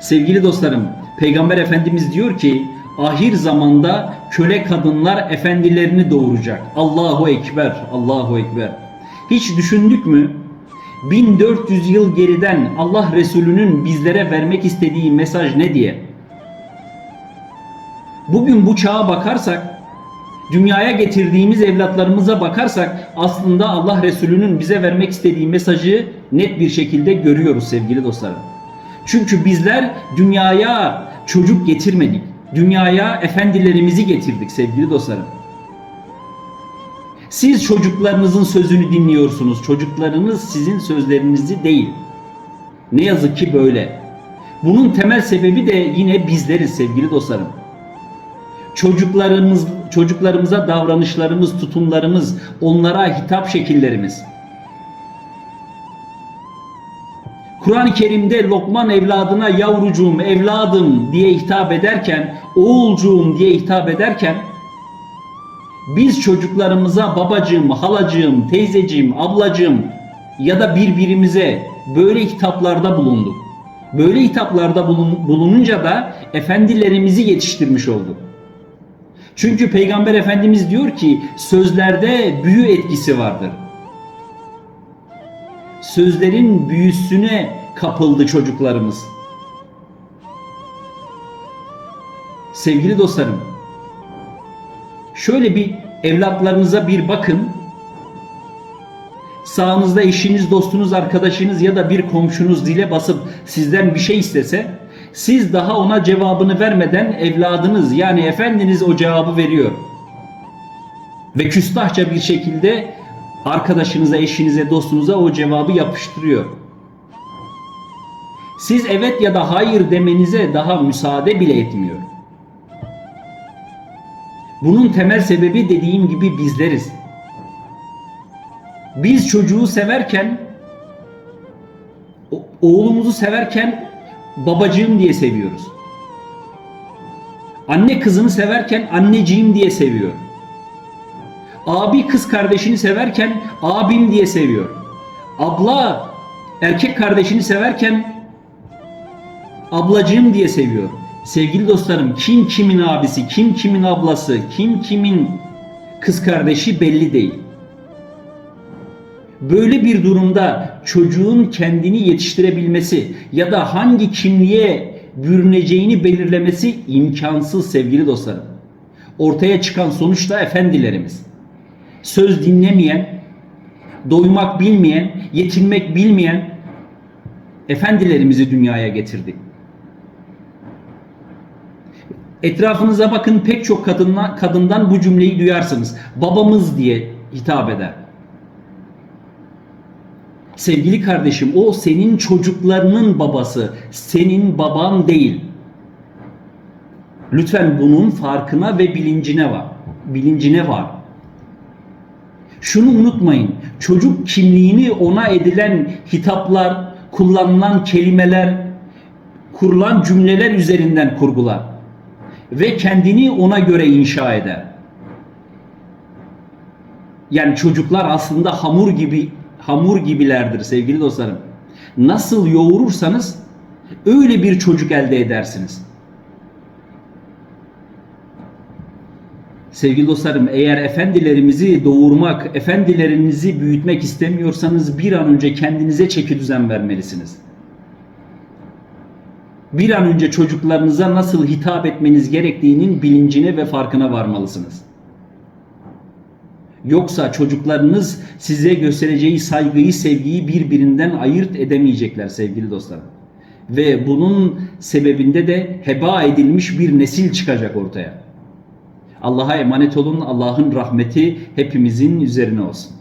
Sevgili dostlarım, Peygamber Efendimiz diyor ki ahir zamanda köle kadınlar efendilerini doğuracak. Allahu Ekber, Allahu Ekber. Hiç düşündük mü? 1400 yıl geriden Allah Resulü'nün bizlere vermek istediği mesaj ne diye? Bugün bu çağa bakarsak, dünyaya getirdiğimiz evlatlarımıza bakarsak aslında Allah Resulü'nün bize vermek istediği mesajı net bir şekilde görüyoruz sevgili dostlarım. Çünkü bizler dünyaya çocuk getirmedik. Dünyaya efendilerimizi getirdik sevgili dostlarım. Siz çocuklarınızın sözünü dinliyorsunuz. Çocuklarınız sizin sözlerinizi değil. Ne yazık ki böyle. Bunun temel sebebi de yine bizleriz sevgili dostlarım. Çocuklarımız çocuklarımıza davranışlarımız, tutumlarımız, onlara hitap şekillerimiz. Kur'an-ı Kerim'de Lokman evladına yavrucuğum, evladım diye hitap ederken, oğulcuğum diye hitap ederken biz çocuklarımıza babacığım, halacığım, teyzeciğim, ablacığım ya da birbirimize böyle hitaplarda bulunduk. Böyle hitaplarda bulun- bulununca da efendilerimizi yetiştirmiş olduk. Çünkü Peygamber Efendimiz diyor ki sözlerde büyü etkisi vardır. Sözlerin büyüsüne kapıldı çocuklarımız. Sevgili dostlarım, şöyle bir evlatlarınıza bir bakın. Sağınızda eşiniz, dostunuz, arkadaşınız ya da bir komşunuz zile basıp sizden bir şey istese, siz daha ona cevabını vermeden evladınız yani efendiniz o cevabı veriyor. Ve küstahça bir şekilde arkadaşınıza, eşinize, dostunuza o cevabı yapıştırıyor. Siz evet ya da hayır demenize daha müsaade bile etmiyor. Bunun temel sebebi dediğim gibi bizleriz. Biz çocuğu severken oğlumuzu severken babacığım diye seviyoruz. Anne kızını severken anneciğim diye seviyor. Abi kız kardeşini severken abim diye seviyor. Abla erkek kardeşini severken ablacığım diye seviyor. Sevgili dostlarım kim kimin abisi, kim kimin ablası, kim kimin kız kardeşi belli değil. Böyle bir durumda çocuğun kendini yetiştirebilmesi ya da hangi kimliğe bürüneceğini belirlemesi imkansız sevgili dostlarım. Ortaya çıkan sonuç da efendilerimiz. Söz dinlemeyen, doymak bilmeyen, yetinmek bilmeyen efendilerimizi dünyaya getirdi. Etrafınıza bakın pek çok kadınla, kadından bu cümleyi duyarsınız. Babamız diye hitap eder. Sevgili kardeşim o senin çocuklarının babası, senin baban değil. Lütfen bunun farkına ve bilincine var. Bilincine var. Şunu unutmayın. Çocuk kimliğini ona edilen hitaplar, kullanılan kelimeler, kurulan cümleler üzerinden kurgular ve kendini ona göre inşa eder. Yani çocuklar aslında hamur gibi hamur gibilerdir sevgili dostlarım. Nasıl yoğurursanız öyle bir çocuk elde edersiniz. Sevgili dostlarım eğer efendilerimizi doğurmak, efendilerinizi büyütmek istemiyorsanız bir an önce kendinize çeki düzen vermelisiniz. Bir an önce çocuklarınıza nasıl hitap etmeniz gerektiğinin bilincine ve farkına varmalısınız. Yoksa çocuklarınız size göstereceği saygıyı, sevgiyi birbirinden ayırt edemeyecekler sevgili dostlarım. Ve bunun sebebinde de heba edilmiş bir nesil çıkacak ortaya. Allah'a emanet olun. Allah'ın rahmeti hepimizin üzerine olsun.